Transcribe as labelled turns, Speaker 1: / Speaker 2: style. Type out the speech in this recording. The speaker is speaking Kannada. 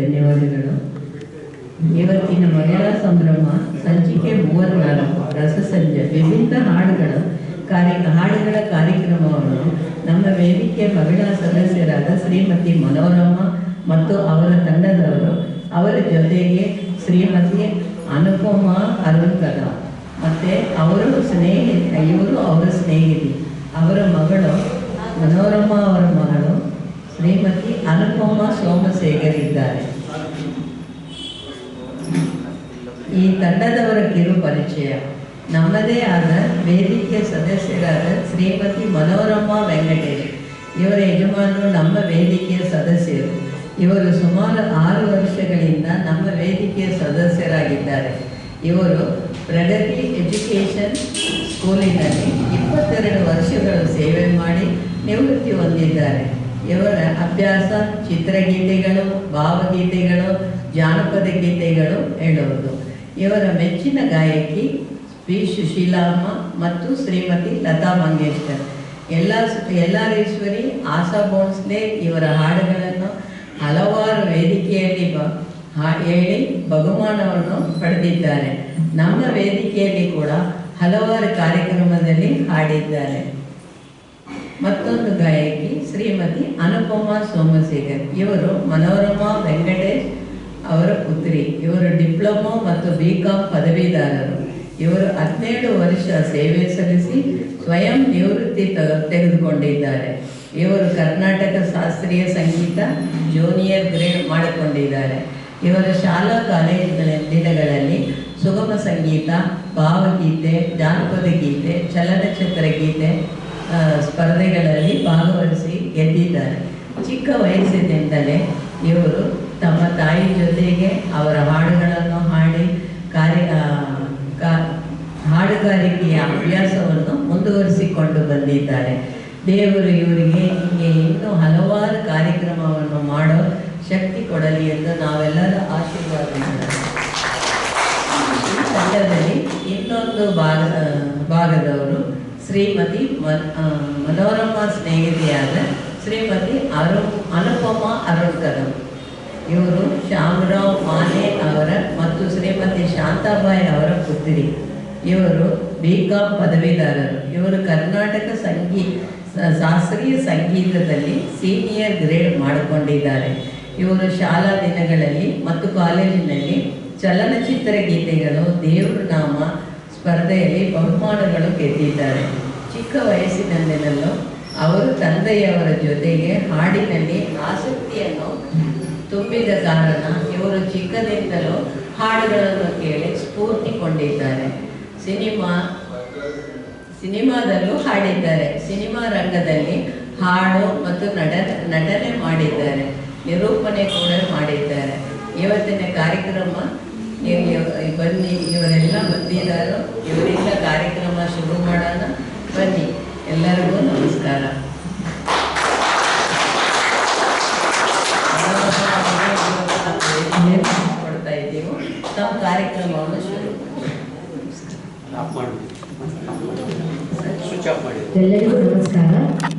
Speaker 1: ಧನ್ಯವಾದಗಳು. ಇವತ್ತಿನ ಮಹಿಳಾ ಸಂಭ್ರಮ ಸಂಚಿಕೆ ಮೂವತ್ನಾಲ್ಕು, ರಸಸಂಜೆ ವಿವಿಧ ಹಾಡುಗಳ ಕಾರ್ಯ, ಹಾಡುಗಳ ಕಾರ್ಯಕ್ರಮವನ್ನು ನಮ್ಮ ವೇದಿಕೆಯ ಮಹಿಳಾ ಸದಸ್ಯರಾದ ಶ್ರೀಮತಿ ಮನೋರಮ್ಮ ಮತ್ತು ಅವರ ತಂಡದವರು, ಅವರ ಜೊತೆಗೆ ಶ್ರೀಮತಿ ಅನುಪಮ ಅರುಣ್ ಕಲ ಮತ್ತು ಅವರು ಸ್ನೇಹಿ, ಇವರು ಅವರ ಸ್ನೇಹಿತಿ ಅವರ ಮಗಳು ಮನೋರಮ್ಮ ಅವರ ಶ್ರೀಮತಿ ಅನುಪಮ ಸೋಮಶೇಖರ್ ಇದ್ದಾರೆ ಈ ತಂಡದವರ ಕಿರು ಪರಿಚಯ. ನಮ್ಮದೇ ಆದ ವೇದಿಕೆಯ ಸದಸ್ಯರಾದ ಶ್ರೀಮತಿ ಮನೋರಮ್ಮ ವೆಂಕಟೇಶ್. ಇವರ ಯಜಮಾನರು ನಮ್ಮ ವೇದಿಕೆಯ ಸದಸ್ಯರು. ಇವರು ಸುಮಾರು ಆರು ವರ್ಷಗಳಿಂದ ನಮ್ಮ ವೇದಿಕೆಯ ಸದಸ್ಯರಾಗಿದ್ದಾರೆ. ಇವರು ಪ್ರಗತಿ ಎಜುಕೇಷನ್ ಸ್ಕೂಲಿನಲ್ಲಿ ಇಪ್ಪತ್ತೆರಡು ವರ್ಷಗಳು ಸೇವೆ ಮಾಡಿ ನಿವೃತ್ತಿ ಹೊಂದಿದ್ದಾರೆ. ಇವರ ಅಭ್ಯಾಸ ಚಿತ್ರಗೀತೆಗಳು, ಭಾವಗೀತೆಗಳು, ಜಾನಪದ ಗೀತೆಗಳು ಹೇಳುವುದು. ಇವರ ಮೆಚ್ಚಿನ ಗಾಯಕಿ ಪಿ ಸುಶೀಲಮ್ಮ ಮತ್ತು ಶ್ರೀಮತಿ ಲತಾ ಮಂಗೇಶ್ಕರ್. ಎಲ್ಲ ಎಲ್ಲಾರೇಶ್ವರಿ, ಆಶಾ ಭೋನ್ಸ್ಲೆ ಇವರ ಹಾಡುಗಳನ್ನು ಹಲವಾರು ವೇದಿಕೆಯಲ್ಲಿ ಬ ಹೇಳಿ ಬಹುಮಾನವನ್ನು ಪಡೆದಿದ್ದಾರೆ. ನಮ್ಮ ವೇದಿಕೆಯಲ್ಲಿ ಕೂಡ ಹಲವಾರು ಕಾರ್ಯಕ್ರಮದಲ್ಲಿ ಹಾಡಿದ್ದಾರೆ. ಮತ್ತೊಂದು ಗಾಯಕಿ ಶ್ರೀಮತಿ ಅನುಪಮ ಸೋಮಶೇಖರ್. ಇವರು ಮನೋರಮಾ ವೆಂಕಟೇಶ್ ಅವರ ಪುತ್ರಿ. ಇವರು ಡಿಪ್ಲೊಮಾ ಮತ್ತು ಬಿ ಕಾಂ ಪದವೀಧರರು. ಇವರು ಹದಿನೇಳು ವರ್ಷ ಸೇವೆ ಸಲ್ಲಿಸಿ ಸ್ವಯಂ ನಿವೃತ್ತಿ ತೆಗೆದುಕೊಂಡಿದ್ದಾರೆ. ಇವರು ಕರ್ನಾಟಕ ಶಾಸ್ತ್ರೀಯ ಸಂಗೀತ ಜೂನಿಯರ್ ಗ್ರೇಡ್ ಮಾಡಿಕೊಂಡಿದ್ದಾರೆ. ಇವರ ಶಾಲಾ ಕಾಲೇಜುಗಳ ದಿನಗಳಲ್ಲಿ ಸುಗಮ ಸಂಗೀತ, ಭಾವಗೀತೆ, ಜಾನಪದ ಗೀತೆ, ಚಲನಚಿತ್ರ ಗೀತೆ ಸ್ಪರ್ಧೆಗಳಲ್ಲಿ ಭಾಗವಹಿಸಿ ಗೆದ್ದಿದ್ದಾರೆ. ಚಿಕ್ಕ ವಯಸ್ಸಿನಿಂದಲೇ ಇವರು ತಮ್ಮ ತಾಯಿ ಜೊತೆಗೆ ಅವರ ಹಾಡುಗಳನ್ನು ಹಾಡಿ ಕಾರ್ಯ ಹಾಡುಗಾರಿಕೆಯ ಅಭ್ಯಾಸವನ್ನು ಮುಂದುವರಿಸಿಕೊಂಡು ಬಂದಿದ್ದಾರೆ. ದೇವರು ಇವರಿಗೆ ಹೀಗೆ ಇನ್ನೂ ಹಲವಾರು ಕಾರ್ಯಕ್ರಮವನ್ನು ಮಾಡೋ ಶಕ್ತಿ ಕೊಡಲಿ ಎಂದು ನಾವೆಲ್ಲರ ಆಶೀರ್ವಾದ ತಂಡದಲ್ಲಿ ಇನ್ನೊಂದು ಭಾಗ ಭಾಗದವರು ಶ್ರೀಮತಿ ಮ- ಆ, ಮನೋರಮ ಸ್ನೇಹಿತೆಯಾದ ಶ್ರೀಮತಿ ಅರು ಅನುಪಮ ಅರುಳ್ಕರ್. ಇವರು ಶ್ಯಾಮರಾವ್ ಮಾನೆ ಅವರ ಮತ್ತು ಶ್ರೀಮತಿ ಶಾಂತಾಬಾಯಿ ಅವರ ಪುತ್ರಿ. ಇವರು ಬಿ ಕಾಂ ಪದವೀಧರರು. ಇವರು ಕರ್ನಾಟಕ ಸಂಗೀ ಶಾಸ್ತ್ರೀಯ ಸಂಗೀತದಲ್ಲಿ ಸೀನಿಯರ್ ಗ್ರೇಡ್ ಮಾಡಿಕೊಂಡಿದ್ದಾರೆ. ಇವರು ಶಾಲಾ ದಿನಗಳಲ್ಲಿ ಮತ್ತು ಕಾಲೇಜಿನಲ್ಲಿ ಚಲನಚಿತ್ರ ಗೀತೆಗಳು ದೇವ್ರ ನಾಮ ಸ್ಪರ್ಧೆಯಲ್ಲಿ ಬಹುಮಾನಗಳು ಗೆದ್ದಿದ್ದಾರೆ. ಚಿಕ್ಕ ವಯಸ್ಸಿನಲ್ಲೆಲ್ಲೂ ಅವರು ತಂದೆಯವರ ಜೊತೆಗೆ ಹಾಡಿನಲ್ಲಿ ಆಸಕ್ತಿಯನ್ನು ತುಂಬಿದ ಕಾರಣ ಇವರು ಚಿಕ್ಕದಿಂದಲೂ ಹಾಡುಗಳನ್ನು ಕೇಳಿ ಸ್ಫೂರ್ತಿಗೊಂಡಿದ್ದಾರೆ. ಸಿನಿಮಾ, ಸಿನಿಮಾದಲ್ಲೂ ಹಾಡಿದ್ದಾರೆ. ಸಿನಿಮಾ ರಂಗದಲ್ಲಿ ಹಾಡು ಮತ್ತು ನಟ, ನಟನೆ ಮಾಡಿದ್ದಾರೆ. ನಿರೂಪಣೆ ಕೂಡ ಮಾಡಿದ್ದಾರೆ. ಇವತ್ತಿನ ಕಾರ್ಯಕ್ರಮ ಇವ್- ಬನ್ನಿ ಇವರೆಲ್ಲ ಬಂದಿದ್ದಾರೋ ಇವರಿಂದ ಕಾರ್ಯಕ್ರಮ ಶುರು ಮಾಡೋಣ. ಬನ್ನಿ ಎಲ್ಲರಿಗೂ ನಮಸ್ಕಾರ. ಕೊಡ್ತಾ ಇದ್ದೀವಿ. ತಮ್ಮ ಕಾರ್ಯಕ್ರಮವನ್ನು ಶುರು
Speaker 2: ಮಾಡಿ.
Speaker 3: ಎಲ್ಲರಿಗೂ ನಮಸ್ಕಾರ.